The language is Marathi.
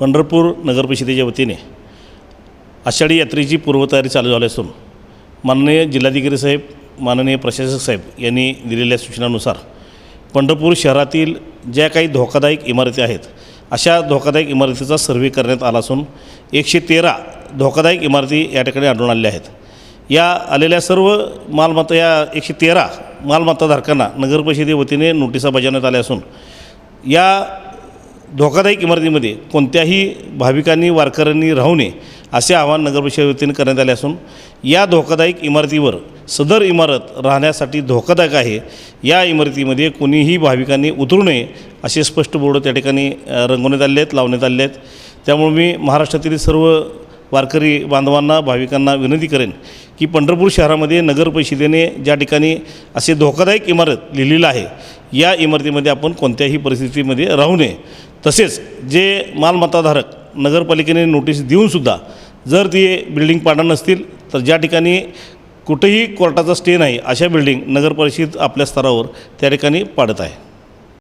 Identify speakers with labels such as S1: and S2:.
S1: पंढरपूर नगरपरिषदेच्या वतीने आषाढी यात्रेची पूर्वतयारी चालू झाली असून माननीय जिल्हाधिकारी साहेब माननीय प्रशासक साहेब यांनी दिलेल्या सूचनानुसार पंढरपूर शहरातील ज्या काही धोकादायक इमारती आहेत अशा धोकादायक इमारतीचा सर्वे करण्यात आला असून एकशे तेरा धोकादायक इमारती या ठिकाणी आढळून आलेल्या आहेत. या आलेल्या सर्व मालमत्ता या एकशे तेरा मालमत्ताधारकांना नगरपरिषदे वतीने नोटिसा बजावण्यात आल्या असून या धोकादायक इमारतीमध्ये कोणत्याही भाविकांनी वारकऱ्यांनी राहू नये असे आवाहन नगरपरिषद वतीने करण्यात आले असून या धोकादायक इमारतीवर सदर इमारत राहण्यासाठी धोकादायक आहे. या इमारतीमध्ये कोणीही भाविकांनी उतरू नये असे स्पष्ट बोर्ड त्या ठिकाणी रंगवण्यात आले आहेत लावण्यात आले आहेत. त्यामुळे मी महाराष्ट्रातील सर्व वारकरी बांधवांना भाविकांना विनंती करेन की पंढरपूर शहरामध्ये नगर परिषदेने ज्या ठिकाणी असे धोकादायक इमारत लिहिलेलं आहे या इमारतीमध्ये आपण कोणत्याही परिस्थितीमध्ये राहू नये. तसेच जे मालमत्ताधारक नगरपालिकेने नोटीस देऊनसुद्धा जर ते बिल्डिंग पाडणार नसतील तर ज्या ठिकाणी कुठेही कोर्टाचा स्टे नाही अशा बिल्डिंग नगरपरिषद आपल्या स्तरावर त्या ठिकाणी पाडत आहे.